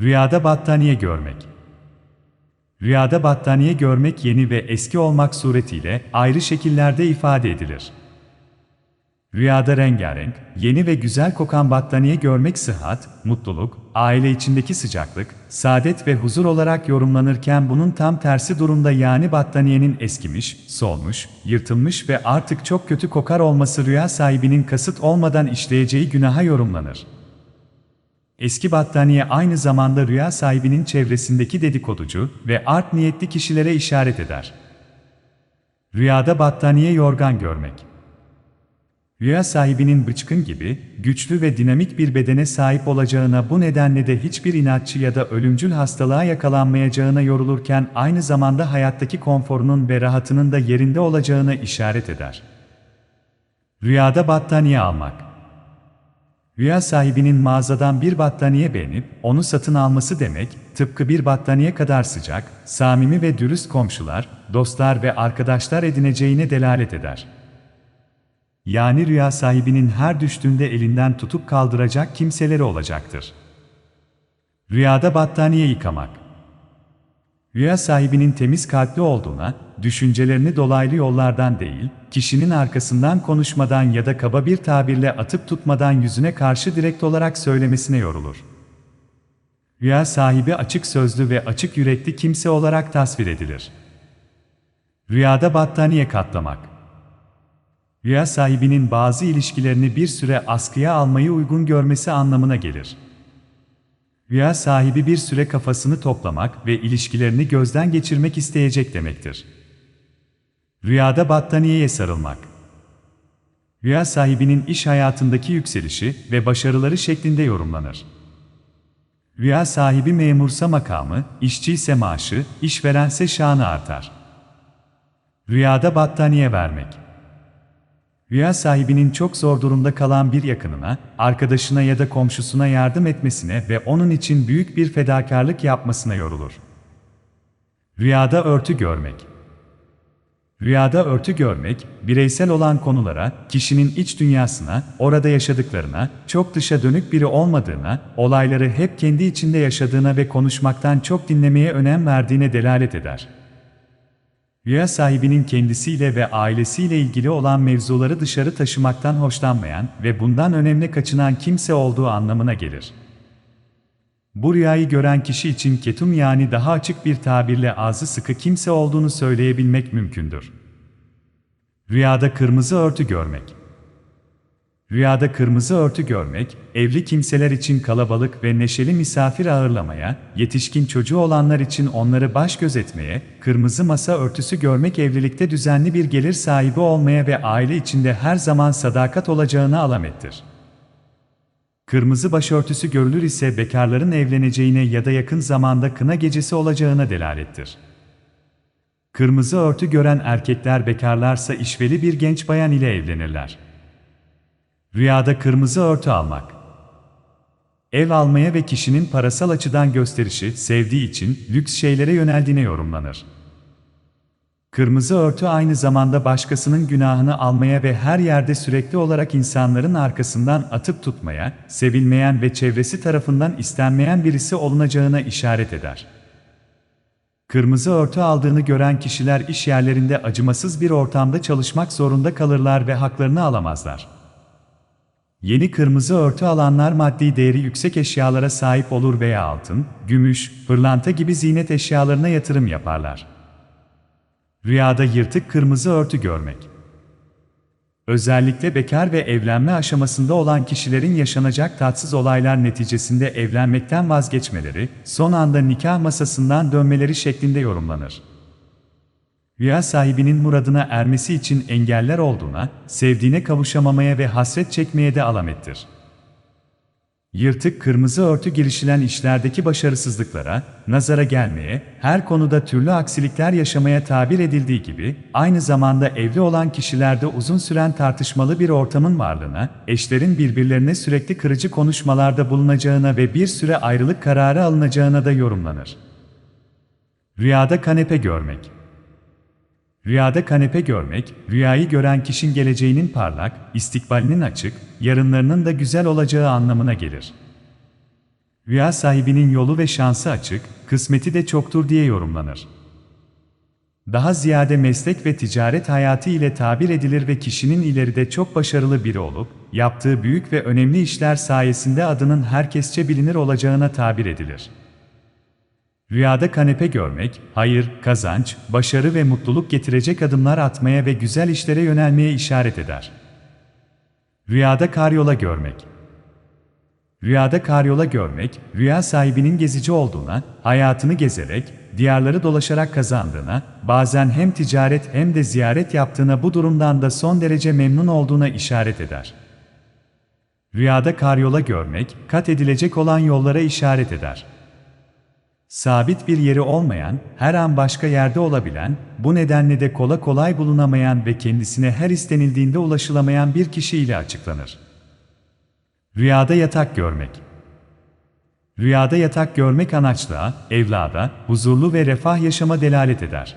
Rüyada battaniye görmek. Rüyada battaniye görmek yeni ve eski olmak suretiyle ayrı şekillerde ifade edilir. Rüyada rengarenk, yeni ve güzel kokan battaniye görmek sıhhat, mutluluk, aile içindeki sıcaklık, saadet ve huzur olarak yorumlanırken bunun tam tersi durumda yani battaniyenin eskimiş, solmuş, yırtılmış ve artık çok kötü kokar olması rüya sahibinin kasıt olmadan işleyeceği günaha yorumlanır. Eski battaniye aynı zamanda rüya sahibinin çevresindeki dedikoducu ve art niyetli kişilere işaret eder. Rüyada battaniye yorgan görmek. Rüya sahibinin bıçkın gibi, güçlü ve dinamik bir bedene sahip olacağına bu nedenle de hiçbir inatçı ya da ölümcül hastalığa yakalanmayacağına yorulurken aynı zamanda hayattaki konforunun ve rahatının da yerinde olacağına işaret eder. Rüyada battaniye almak. Rüya sahibinin mağazadan bir battaniye beğenip onu satın alması demek, tıpkı bir battaniye kadar sıcak, samimi ve dürüst komşular, dostlar ve arkadaşlar edineceğine delalet eder. Yani rüya sahibinin her düştüğünde elinden tutup kaldıracak kimseleri olacaktır. Rüyada battaniye yıkamak. Rüya sahibinin temiz kalpli olduğuna, düşüncelerini dolaylı yollardan değil, kişinin arkasından konuşmadan ya da kaba bir tabirle atıp tutmadan yüzüne karşı direkt olarak söylemesine yorulur. Rüya sahibi açık sözlü ve açık yürekli kimse olarak tasvir edilir. Rüyada battaniye katlamak. Rüya sahibinin bazı ilişkilerini bir süre askıya almayı uygun görmesi anlamına gelir. Rüya sahibi bir süre kafasını toplamak ve ilişkilerini gözden geçirmek isteyecek demektir. Rüyada battaniyeye sarılmak. Rüya sahibinin iş hayatındaki yükselişi ve başarıları şeklinde yorumlanır. Rüya sahibi memursa makamı, işçi ise maaşı, işverense şanı artar. Rüyada battaniye vermek. Rüya sahibinin çok zor durumda kalan bir yakınına, arkadaşına ya da komşusuna yardım etmesine ve onun için büyük bir fedakarlık yapmasına yorulur. Rüyada örtü görmek. Rüyada örtü görmek, bireysel olan konulara, kişinin iç dünyasına, orada yaşadıklarına, çok dışa dönük biri olmadığına, olayları hep kendi içinde yaşadığına ve konuşmaktan çok dinlemeye önem verdiğine delalet eder. Rüya sahibinin kendisiyle ve ailesiyle ilgili olan mevzuları dışarı taşımaktan hoşlanmayan ve bundan önemli kaçınan kimse olduğu anlamına gelir. Bu rüyayı gören kişi için ketum yani daha açık bir tabirle ağzı sıkı kimse olduğunu söyleyebilmek mümkündür. Rüyada kırmızı örtü görmek. Rüyada kırmızı örtü görmek, evli kimseler için kalabalık ve neşeli misafir ağırlamaya, yetişkin çocuğu olanlar için onları baş gözetmeye, kırmızı masa örtüsü görmek evlilikte düzenli bir gelir sahibi olmaya ve aile içinde her zaman sadakat olacağına alamettir. Kırmızı başörtüsü görülür ise bekarların evleneceğine ya da yakın zamanda kına gecesi olacağına delalettir. Kırmızı örtü gören erkekler bekarlarsa işveli bir genç bayan ile evlenirler. Rüyada kırmızı örtü almak. Ev almaya ve kişinin parasal açıdan gösterişi, sevdiği için lüks şeylere yöneldiğine yorumlanır. Kırmızı örtü aynı zamanda başkasının günahını almaya ve her yerde sürekli olarak insanların arkasından atıp tutmaya, sevilmeyen ve çevresi tarafından istenmeyen birisi olunacağına işaret eder. Kırmızı örtü aldığını gören kişiler iş yerlerinde acımasız bir ortamda çalışmak zorunda kalırlar ve haklarını alamazlar. Yeni kırmızı örtü alanlar maddi değeri yüksek eşyalara sahip olur veya altın, gümüş, pırlanta gibi ziynet eşyalarına yatırım yaparlar. Rüyada yırtık kırmızı örtü görmek. Özellikle bekar ve evlenme aşamasında olan kişilerin yaşanacak tatsız olaylar neticesinde evlenmekten vazgeçmeleri, son anda nikah masasından dönmeleri şeklinde yorumlanır. Rüya sahibinin muradına ermesi için engeller olduğuna, sevdiğine kavuşamamaya ve hasret çekmeye de alamettir. Yırtık kırmızı örtü girişilen işlerdeki başarısızlıklara, nazara gelmeye, her konuda türlü aksilikler yaşamaya tabir edildiği gibi, aynı zamanda evli olan kişilerde uzun süren tartışmalı bir ortamın varlığına, eşlerin birbirlerine sürekli kırıcı konuşmalarda bulunacağına ve bir süre ayrılık kararı alınacağına da yorumlanır. Rüyada kanepe görmek Rüyada kanepe görmek, rüyayı gören kişinin geleceğinin parlak, istikbalinin açık, yarınlarının da güzel olacağı anlamına gelir. Rüya sahibinin yolu ve şansı açık, kısmeti de çoktur diye yorumlanır. Daha ziyade meslek ve ticaret hayatı ile tabir edilir ve kişinin ileride çok başarılı biri olup, yaptığı büyük ve önemli işler sayesinde adının herkesçe bilinir olacağına tabir edilir. Rüyada kanepe görmek, hayır, kazanç, başarı ve mutluluk getirecek adımlar atmaya ve güzel işlere yönelmeye işaret eder. Rüyada karyola görmek Rüyada karyola görmek, rüya sahibinin gezici olduğuna, hayatını gezerek, diyarları dolaşarak kazandığına, bazen hem ticaret hem de ziyaret yaptığına bu durumdan da son derece memnun olduğuna işaret eder. Rüyada karyola görmek, kat edilecek olan yollara işaret eder. Sabit bir yeri olmayan, her an başka yerde olabilen, bu nedenle de kola kolay bulunamayan ve kendisine her istenildiğinde ulaşılamayan bir kişi ile açıklanır. Rüyada yatak görmek Rüyada yatak görmek anaçlığa, evlada, huzurlu ve refah yaşama delalet eder.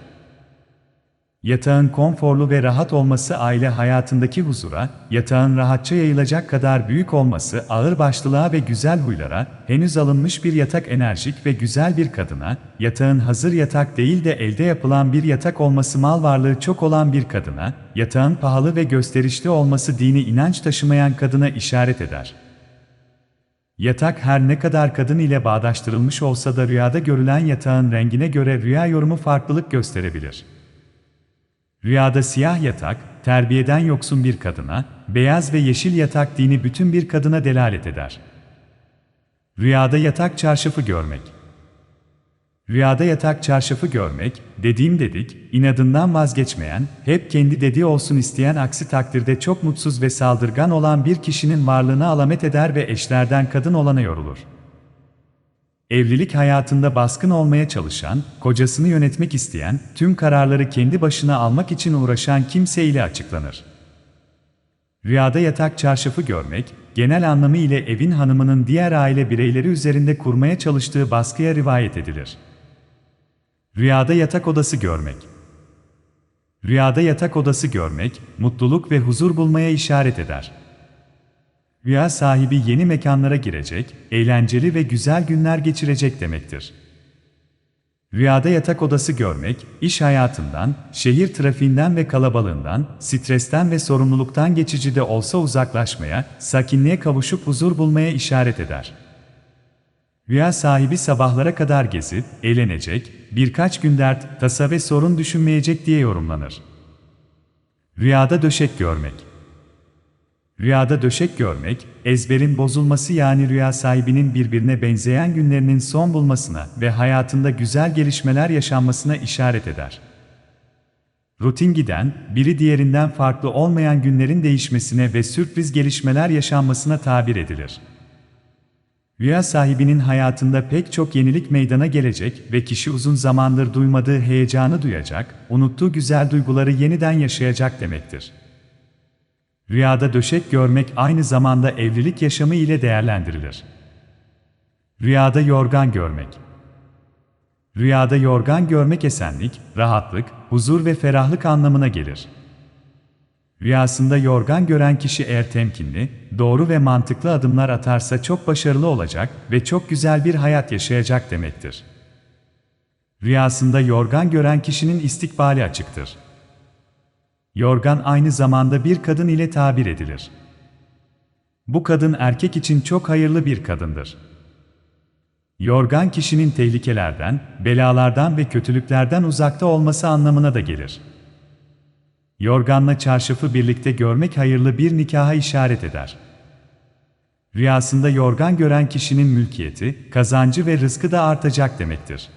Yatağın konforlu ve rahat olması aile hayatındaki huzura, yatağın rahatça yayılacak kadar büyük olması ağırbaşlılığa ve güzel huylara, henüz alınmış bir yatak enerjik ve güzel bir kadına, yatağın hazır yatak değil de elde yapılan bir yatak olması mal varlığı çok olan bir kadına, yatağın pahalı ve gösterişli olması dini inanç taşımayan kadına işaret eder. Yatak her ne kadar kadın ile bağdaştırılmış olsa da rüyada görülen yatağın rengine göre rüya yorumu farklılık gösterebilir. Rüyada siyah yatak, terbiyeden yoksun bir kadına, beyaz ve yeşil yatak dini bütün bir kadına delalet eder. Rüyada yatak çarşafı görmek Rüyada yatak çarşafı görmek, dediğim dedik, inadından vazgeçmeyen, hep kendi dediği olsun isteyen aksi takdirde çok mutsuz ve saldırgan olan bir kişinin varlığına alamet eder ve eşlerden kadın olana yorulur. Evlilik hayatında baskın olmaya çalışan, kocasını yönetmek isteyen, tüm kararları kendi başına almak için uğraşan kimse ile açıklanır. Rüyada yatak çarşafı görmek, genel anlamı ile evin hanımının diğer aile bireyleri üzerinde kurmaya çalıştığı baskıya rivayet edilir. Rüyada yatak odası görmek Rüyada yatak odası görmek, mutluluk ve huzur bulmaya işaret eder. Rüya sahibi yeni mekanlara girecek, eğlenceli ve güzel günler geçirecek demektir. Rüyada yatak odası görmek, iş hayatından, şehir trafiğinden ve kalabalığından, stresten ve sorumluluktan geçici de olsa uzaklaşmaya, sakinliğe kavuşup huzur bulmaya işaret eder. Rüya sahibi sabahlara kadar gezip, eğlenecek, birkaç gün dert, tasa ve sorun düşünmeyecek diye yorumlanır. Rüyada döşek görmek Rüyada döşek görmek, ezberin bozulması yani rüya sahibinin birbirine benzeyen günlerinin son bulmasına ve hayatında güzel gelişmeler yaşanmasına işaret eder. Rutin giden, biri diğerinden farklı olmayan günlerin değişmesine ve sürpriz gelişmeler yaşanmasına tabir edilir. Rüya sahibinin hayatında pek çok yenilik meydana gelecek ve kişi uzun zamandır duymadığı heyecanı duyacak, unuttuğu güzel duyguları yeniden yaşayacak demektir. Rüyada döşek görmek aynı zamanda evlilik yaşamı ile değerlendirilir. Rüyada yorgan görmek Rüyada yorgan görmek esenlik, rahatlık, huzur ve ferahlık anlamına gelir. Rüyasında yorgan gören kişi eğer temkinli, doğru ve mantıklı adımlar atarsa çok başarılı olacak ve çok güzel bir hayat yaşayacak demektir. Rüyasında yorgan gören kişinin istikbali açıktır. Yorgan aynı zamanda bir kadın ile tabir edilir. Bu kadın erkek için çok hayırlı bir kadındır. Yorgan kişinin tehlikelerden, belalardan ve kötülüklerden uzakta olması anlamına da gelir. Yorganla çarşafı birlikte görmek hayırlı bir nikaha işaret eder. Rüyasında yorgan gören kişinin mülkiyeti, kazancı ve rızkı da artacak demektir.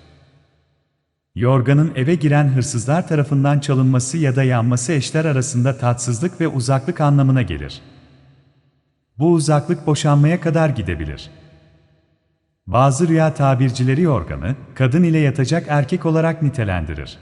Yorganın eve giren hırsızlar tarafından çalınması ya da yanması eşler arasında tatsızlık ve uzaklık anlamına gelir. Bu uzaklık boşanmaya kadar gidebilir. Bazı rüya tabircileri yorganı, kadın ile yatacak erkek olarak nitelendirir.